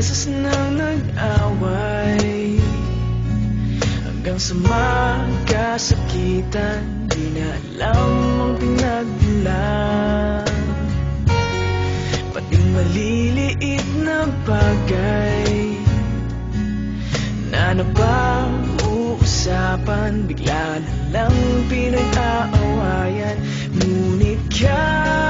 beses nang nag-away. Hanggang sa magkasakitan Di na alam ang pinagmulan Pati maliliit na bagay Na napag-uusapan Bigla na lang pinag-aawayan. Ngunit kahit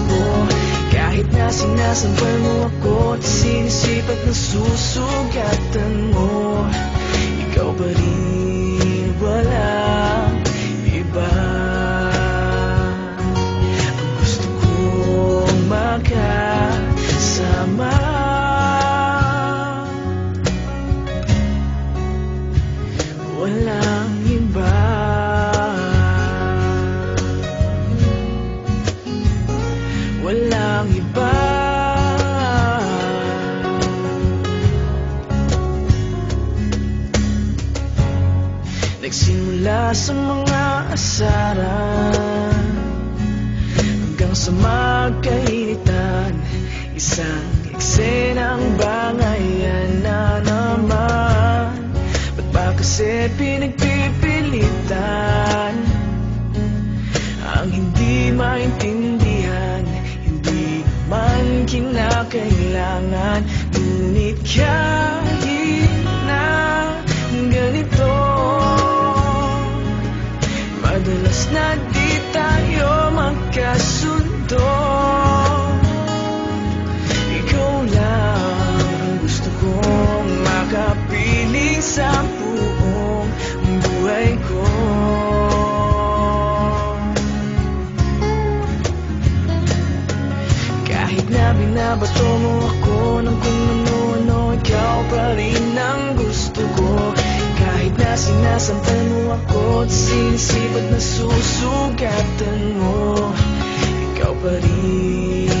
Kahit na sinasampal mo ako At sinisipat na susugatan mo Ikaw pa rin walang Nagsimula sa mga asaran Hanggang sa magkainitan. Isang eksenang bangayan na naman. Ba't ba kasi pinagpipilitan? Ang hindi maintindihan Hindi man kinakailangan. Ngunit kahit na di tayo magkasundo. Ikaw lang ang gusto kong makapiling sa buong buhay ko. Kahit na binabato mo ako ng kung ano-ano Ikaw pa rin ang gusto ko na sinasampal mo ako At sinisipat na susugatan mo. Ikaw pa rin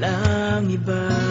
walang iba.